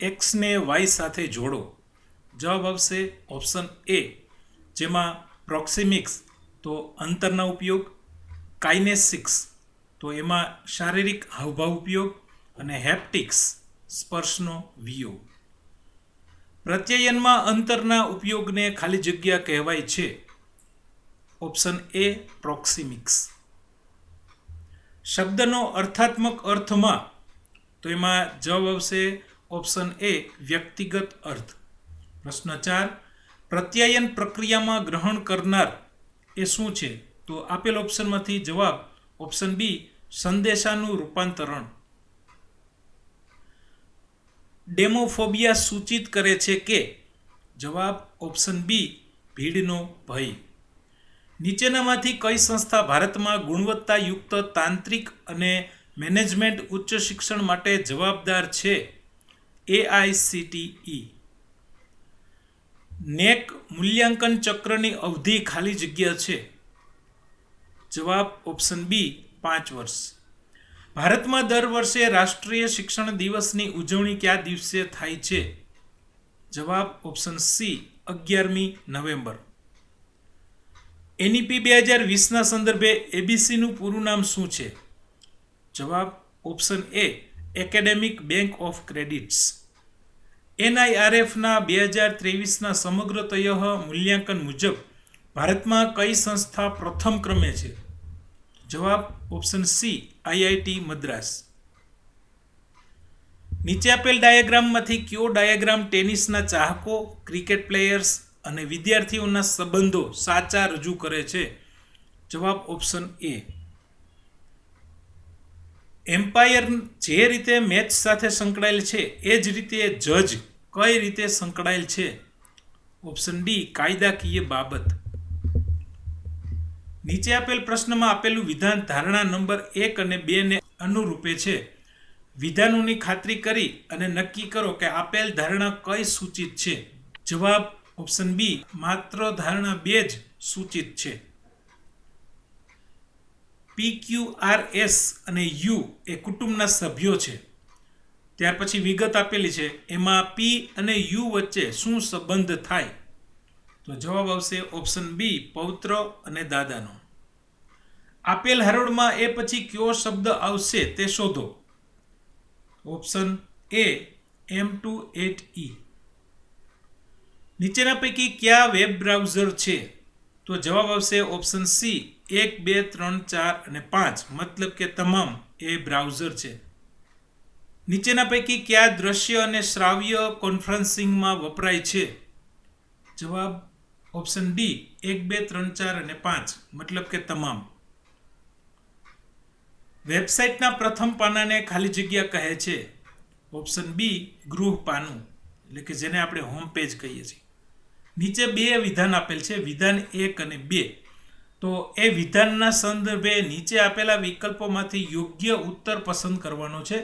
એક્સને Y સાથે જોડો. જવાબ આવશે ઓપ્શન એ જેમાં પ્રોક્સિમિક્સ તો અંતરના ઉપયોગ કાઇનેસિક્સ તો એમાં શારીરિક હાવભાવ ઉપયોગ અને હેપ્ટિક્સ સ્પર્શનો વિયોગ. પ્રત્યયનમાં અંતરના ઉપયોગને ખાલી જગ્યા કહેવાય છે. ઓપ્શન એ પ્રોક્સિમિક્સ શબ્દનો અર્થાત્મક અર્થમાં તો એમાં જવાબ આવશે ઓપ્શન એ વ્યક્તિગત અર્થ. પ્રશ્ન ચાર, પ્રત્યાયન પ્રક્રિયામાં ગ્રહણ કરનાર એ શું છે? તો આપેલ ઓપ્શનમાંથી જવાબ ઓપ્શન બી, સંદેશાનું રૂપાંતરણ. ડેમોફોબિયા સૂચિત કરે છે કે જવાબ ઓપ્શન બી, ભીડનો ભય. નીચેનામાંથી કઈ સંસ્થા ભારતમાં ગુણવત્તાયુક્ત તાંત્રિક અને મેનેજમેન્ટ ઉચ્ચ શિક્ષણ માટે જવાબદાર છે? એઆઈસીટીઈ નેક મૂલ્યાંકન ચક્રની અવધિ ખાલી જગ્યા છે? જવાબ ઓપ્શન બી, પાંચ વર્ષ. ભારતમાં દર વર્ષે રાષ્ટ્રીય શિક્ષણ દિવસની ઉજવણી કયા દિવસે થાય છે? જવાબ ઓપ્શન સી, અગિયારમી નવેમ્બર. એનઈપી બે હજાર વીસના સંદર્ભે એબીસીનું પૂરું નામ શું છે? જવાબ option A academic bank of credits એનઆઈઆરએફના બે હજાર ત્રેવીસના સમગ્રતય મૂલ્યાંકન મુજબ ભારતમાં કઈ સંસ્થા પ્રથમ ક્રમે છે? જવાબ ઓપ્શન સી આઈઆઈટી મદ્રાસ. નીચે આપેલ ડાયાગ્રામમાંથી કયો ડાયાગ્રામ ટેનિસના ચાહકો, ક્રિકેટ પ્લેયર્સ અને વિદ્યાર્થીઓના સંબંધો સાચા રજૂ કરે છે? જવાબ ઓપ્શન એ એમ્પાયર જે રીતે મેચ સાથે સંકળાયેલ છે, એ જ રીતે જજ કઈ રીતે સંકળાયેલ છે? ઓપ્શન ડી કાયદાકીય બાબત. નીચે આપેલ પ્રશ્નમાં આપેલું વિધાન ધારણા નંબર એક અને બે ને અનુરૂપે છે. વિધાનોની ખાતરી કરી અને નક્કી કરો કે આપેલ ધારણા કઈ સૂચિત છે. જવાબ ઓપ્શન બી માત્ર ધારણા બે જ સૂચિત છે. પી ક્યુ આર એસ અને યુ એ કુટુંબના સભ્યો છે. ત્યાર પછી વિગત આપેલી છે, એમાં પી અને યુ વચ્ચે શું સંબંધ થાય? તો જવાબ આવશે ઓપ્શન બી, પૌત્ર અને દાદાનો. આપેલ હરોળમાં એ પછી કયો શબ્દ આવશે તે શોધો. Option A, M two eight E. નીચેના પૈકી કયા વેબ બ્રાઉઝર છે? તો જવાબ આવશે ઓપ્શન સી એક, બે, ત્રણ, ચાર અને પાંચ. મતલબ કે તમામ એ બ્રાઉઝર છે. નીચેના પૈકી કયા દ્રશ્ય અને શ્રાવ્ય કોન્ફરન્સિંગમાં વપરાય છે? જવાબ ઓપ્શન ડી એક, બે, ત્રણ, ચાર અને પાંચ. મતલબ કે તમામ. વેબસાઇટના પ્રથમ પાનાને ખાલી જગ્યા કહે છે. ઓપ્શન બી ગૃહ પાનું. એટલે કે જેને આપણે હોમ પેજ કહીએ છીએ. નીચે બે વિધાન આપેલ છે, વિધાન એક અને બે. તો એ વિધાનના સંદર્ભે નીચે આપેલા વિકલ્પોમાંથી યોગ્ય ઉત્તર પસંદ કરવાનો છે.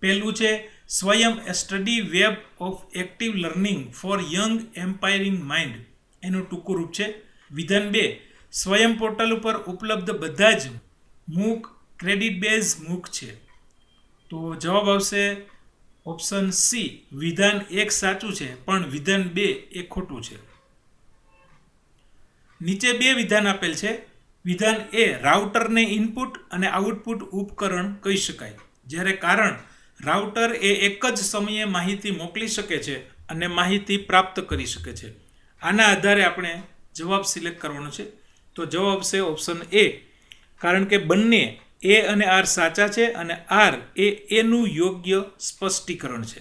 પહેલું છે, Swayam study web of active learning for young aspiring mind. એનું ટૂંકું રૂપ છે. વિધાન બે, સ્વયં પોર્ટલ ઉપર ઉપલબ્ધ બધા જ મૂક ક્રેડિટ બેઝ મૂક છે. તો જવાબ આવશે ઓપ્શન સી વિધાન એક સાચું છે, પણ વિધાન બે એ ખોટું છે. નીચે બે વિધાન આપેલ છે. વિધાન એ રાઉટરને ઇનપુટ અને આઉટપુટ ઉપકરણ કહી શકાય. જ્યારે કારણ, રાઉટર એ એક જ સમયે માહિતી મોકલી શકે છે અને માહિતી પ્રાપ્ત કરી શકે છે. આના આધારે આપણે જવાબ સિલેક્ટ કરવાનો છે. તો જવાબ છે ઓપ્શન એ કારણ કે બંને એ અને આર સાચા છે અને આર એ એનું યોગ્ય સ્પષ્ટીકરણ છે.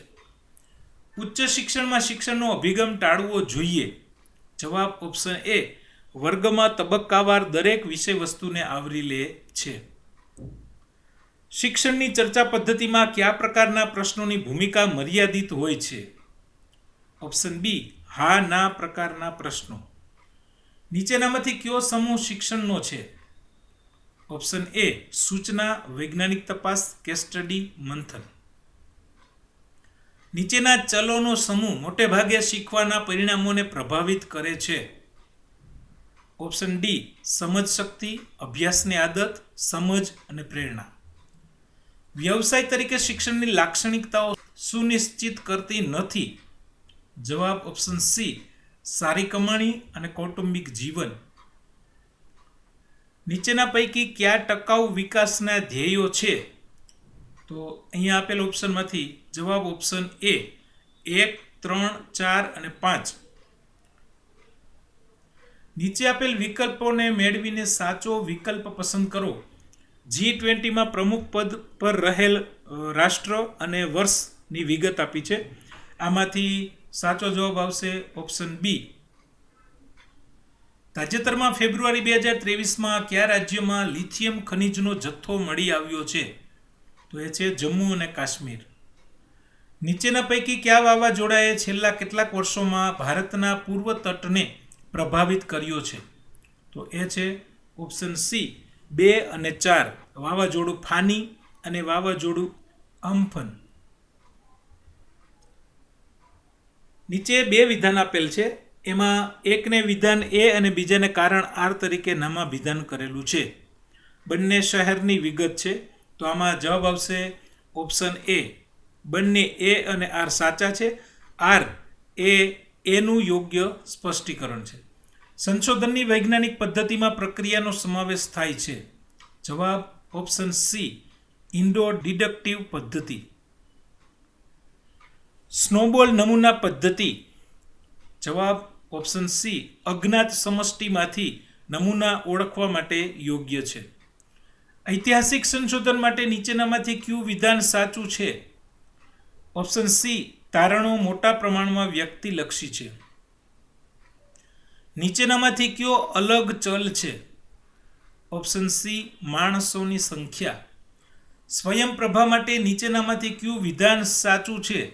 ઉચ્ચ શિક્ષણમાં શિક્ષણનો અભિગમ ટાળવો જોઈએ. જવાબ ઓપ્શન એ, વર્ગમાં તબક્કાવાર દરેક વિષય વસ્તુને આવરી લે છે. શિક્ષણની ચર્ચા પદ્ધતિમાં કયા પ્રકારના પ્રશ્નોની ભૂમિકા મર્યાદિત હોય છે? ઓપ્શન બી, હા, ના પ્રકારના પ્રશ્નો. નીચેનામાંથી કયો સમૂહ શિક્ષણનો છે? ઓપ્શન એ, સૂચના, વૈજ્ઞાનિક તપાસ, કેસ સ્ટડી, મંથન. નીચેના ચલોનો સમૂહ મોટે ભાગે શીખવાના પરિણામોને પ્રભાવિત કરે છે. ઓપ્શન ડી, સમજ શક્તિ, અભ્યાસની આદત, સમજ અને પ્રેરણા. વ્યવસાય તરીકે શિક્ષણની લાક્ષણિકતાઓ સુનિશ્ચિત કરતી નથી. જવાબ ઓપ્શન સી, સારી કમાણી અને કૌટુંબિક જીવન. નીચેના પૈકી કયા ટકાઉ વિકાસના ધ્યેયો છે? તો અહીંયા આપેલ ઓપ્શનમાંથી જવાબ ઓપ્શન એ, એક, ત્રણ, ચાર અને પાંચ. નીચે આપેલ વિકલ્પોને મેળવીને સાચો વિકલ્પ પસંદ કરો. જી ટ્વેન્ટીમાં પ્રમુખ પદ પર રહેલ રાષ્ટ્ર અને વર્ષની વિગત આપી છે. આમાંથી સાચો જવાબ આવશે ઓપ્શન બી. તાજેતરમાં ફેબ્રુઆરી બે હજાર ત્રેવીસમાં કયા રાજ્યમાં લિથિયમ ખનિજનો જથ્થો મળી આવ્યો છે? તો એ છે જમ્મુ અને કાશ્મીર. નીચેના પૈકી કયા વાવાઝોડાએ છેલ્લા કેટલાક વર્ષોમાં ભારતના પૂર્વ તટને પ્રભાવિત કર્યો છે? તો એ છે ઓપ્શન સી, બે અને ચાર. વાવાઝોડું ફાની અને વાવાઝોડું અમ્ફન. નીચે બે વિધાન આપેલ છે. એમાં એકને વિધાન એ અને બીજાને કારણ આર તરીકે નામાં વિધાન કરેલું છે. બંને શહેરની વિગત છે. તો આમાં જવાબ આવશે ઓપ્શન એ. બંને એ અને આર સાચા છે. આર એ એનું યોગ્ય સ્પષ્ટીકરણ છે. સંશોધનની વૈજ્ઞાનિક પદ્ધતિમાં પ્રક્રિયાનો સમાવેશ થાય છે. જવાબ ઓપ્શન સી. ઇન્ડો ડિડક્ટિવ પદ્ધતિ. સ્નોબોલ નમૂના પદ્ધતિ. જવાબ ઓપ્શન સી, અજ્ઞાત સમષ્ટિમાંથી નમૂના ઓળખવા માટે યોગ્ય છે. ઐતિહાસિક સંશોધન માટે નીચેનામાંથી કયું વિધાન સાચું છે? ઓપ્શન સી, તારણો મોટા પ્રમાણમાં વ્યક્તિલક્ષી છે. નીચેનામાંથી કયો અલગ ચલ છે? ઓપ્શન સી, માણસોની સંખ્યા. સ્વયંપ્રભા માટે નીચેનામાંથી કયું વિધાન સાચું છે?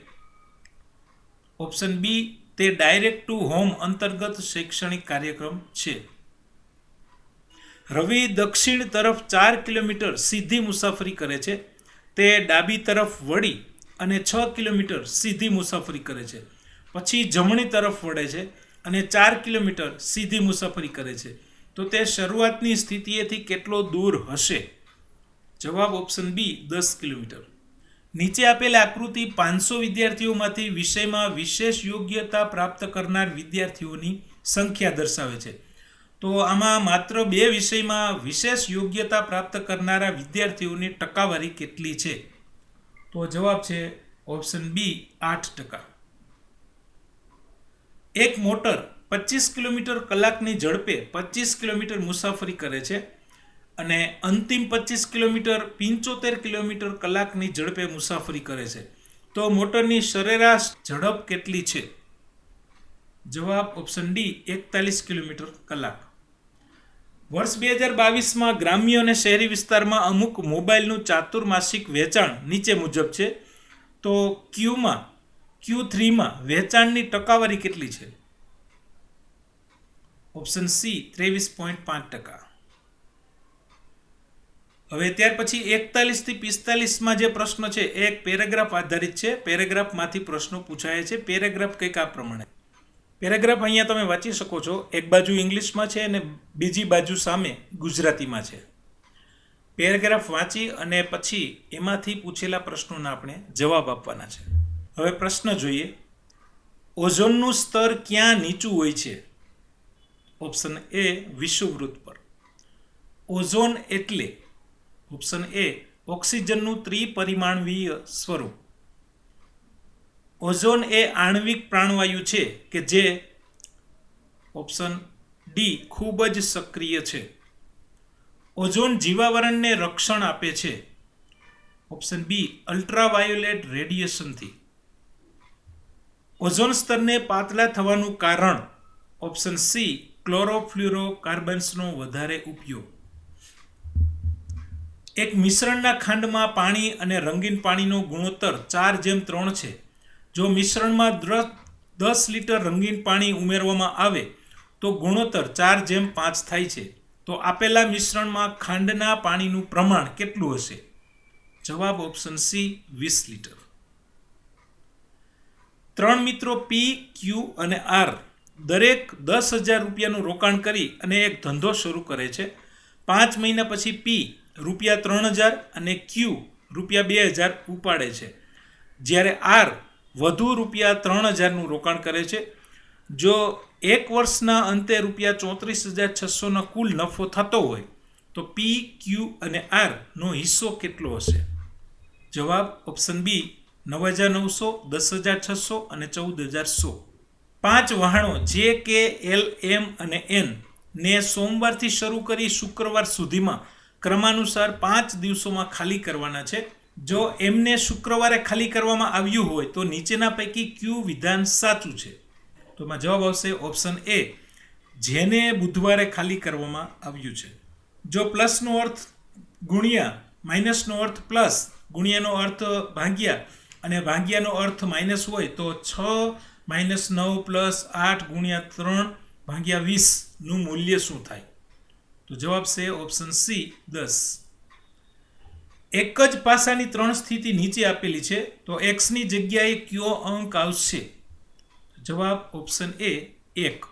ઓપ્શન બી તે ડાયરેક્ટ ટુ હોમ અંતર્ગત શૈક્ષણિક કાર્યક્રમ છે. રવિ દક્ષિણ તરફ ચાર કિલોમીટર સીધી મુસાફરી કરે છે. તે ડાબી તરફ વળી અને છ કિલોમીટર સીધી મુસાફરી કરે છે. પછી જમણી તરફ વળે છે અને ચાર કિલોમીટર સીધી મુસાફરી કરે છે. તો તે શરૂઆતની સ્થિતિએથી કેટલો દૂર હશે? જવાબ ઓપ્શન બી દસ કિલોમીટર. નીચે આપેલ આકૃતિ પાંચસો વિદ્યાર્થીઓમાંથી વિષયમાં વિશેષ યોગ્યતા પ્રાપ્ત કરનાર વિદ્યાર્થીઓની સંખ્યા દર્શાવે છે. તો આમાં માત્ર બે વિષયમાં વિશેષ યોગ્યતા પ્રાપ્ત કરનારા વિદ્યાર્થીઓની ટકાવારી કેટલી છે? તો જવાબ છે ઓપ્શન બી આઠ ટકા. એક મોટર પચીસ કિલોમીટર કલાકની ઝડપે પચીસ કિલોમીટર મુસાફરી કરે છે. અને અંતિમ પચીસ કિલોમીટર, પંચોતેર કિલોમીટર કલાકની ઝડપે મુસાફરી કરે છે. તો મોટરની સરેરાશ ઝડપ કેટલી છે? જવાબ ઓપ્શન ડી એકતાલીસ કિલોમીટર કલાક. વર્ષ બે હજાર બાવીસમાં ગ્રામ્ય અને શહેરી વિસ્તારમાં અમુક મોબાઈલનું ચાતુર્માસિક વેચાણ નીચે મુજબ છે. તો ક્યુમાં, ક્યુ થ્રીમાં વેચાણની ટકાવારી કેટલી છે? ઓપ્શન સી ત્રેવીસ પોઈન્ટ પાંચ ટકા. હવે ત્યાર પછી એકતાલીસથી પિસ્તાલીસમાં જે પ્રશ્ન છે, એ એક પેરેગ્રાફ આધારિત છે. પેરેગ્રાફમાંથી પ્રશ્નો પૂછાય છે. પેરેગ્રાફ કંઈક આ પ્રમાણે. પેરેગ્રાફ અહીંયા તમે વાંચી શકો છો. એક બાજુ ઇંગ્લિશમાં છે અને બીજી બાજુ સામે ગુજરાતીમાં છે. પેરેગ્રાફ વાંચી અને પછી એમાંથી પૂછેલા પ્રશ્નોના આપણે જવાબ આપવાના છે. હવે પ્રશ્ન જોઈએ. ઓઝોનનું સ્તર ક્યાં નીચું હોય છે? ઓપ્શન એ વિષુવવૃત્ત પર. ઓઝોન એટલે ઓપ્શન એ ઓક્સિજનનું ત્રિપરિમાણવીય સ્વરૂપ. ઓઝોન એ આણ્વિક પ્રાણવાયુ છે કે જે ઓપ્શન ડી ખૂબ જ સક્રિય છે. ઓઝોન જીવાવરણને રક્ષણ આપે છે. ઓપ્શન બી અલ્ટ્રાવાયોલેટ રેડિયેશનથી. ઓઝોન સ્તરને પાતળા થવાનું કારણ ઓપ્શન સી ક્લોરોફ્લ્યુરો કાર્બન્સનો વધારે ઉપયોગ. એક મિશ્રણના ખાંડમાં પાણી અને રંગીન પાણીનો ગુણોત્તર ચાર જેમ ત્રણ છે. જો મિશ્રણમાં દ્ર- દસ લીટર રંગીન પાણી ઉમેરવામાં આવે, તો ગુણોત્તર ચાર જેમ પાંચ થાય છે. તો આપેલા મિશ્રણમાં ખાંડના પાણીનું પ્રમાણ કેટલું હશે? જવાબ ઓપ્શન સી, વીસ લીટર. ત્રણ મિત્રો પી ક્યુ અને આર દરેક દસ હજાર રૂપિયાનું રોકાણ કરી અને એક ધંધો શરૂ કરે છે. પાંચ મહિના પછી પી રૂપિયા ત્રણ હજાર અને ક્યુ રૂપિયા બે હજાર ઉપાડે છે. જ્યારે આર વધુ રૂપિયા ત્રણ હજારનું રોકાણ કરે છે. જો એક વર્ષના અંતે રૂપિયા ચોત્રીસ હજાર છસોનો કુલ નફો થતો હોય, તો પી ક્યુ અને આરનો હિસ્સો કેટલો હશે? જવાબ ઓપ્શન બી નવ હજાર નવસો, દસ હજાર છસો અને ચૌદ હજાર સો. પાંચ વહાણો જે કે એલ એમ અને એન ને સોમવારથી શરૂ કરી શુક્રવાર સુધીમાં ક્રમાનુસાર પાંચ દિવસોમાં ખાલી કરવાના છે. જો એમને શુક્રવારે ખાલી કરવામાં આવ્યું હોય, તો નીચેના પૈકી ક્યુ વિધાન સાચું છે? તો એમાં જવાબ આવશે ઓપ્શન એ, જેને બુધવારે ખાલી કરવામાં આવ્યું છે. જો પ્લસનો અર્થ ગુણ્યા, માઇનસનો અર્થ પ્લસ, ગુણ્યાનો અર્થ ભાગ્યા, અને ભાગ્યાનો અર્થ માઇનસ હોય, તો છ માઇનસ નવ પ્લસ આઠ ગુણ્યા ત્રણ ભાગ્યા વીસનું મૂલ્ય શું થાય? તો જવાબ છે ઓપ્શન સી દસ. એક જ પાસાની ત્રણ સ્થિતિ નીચે આપેલી છે, તો એક્સની જગ્યાએ કયો અંક આવશે? જવાબ ઓપ્શન એ એક.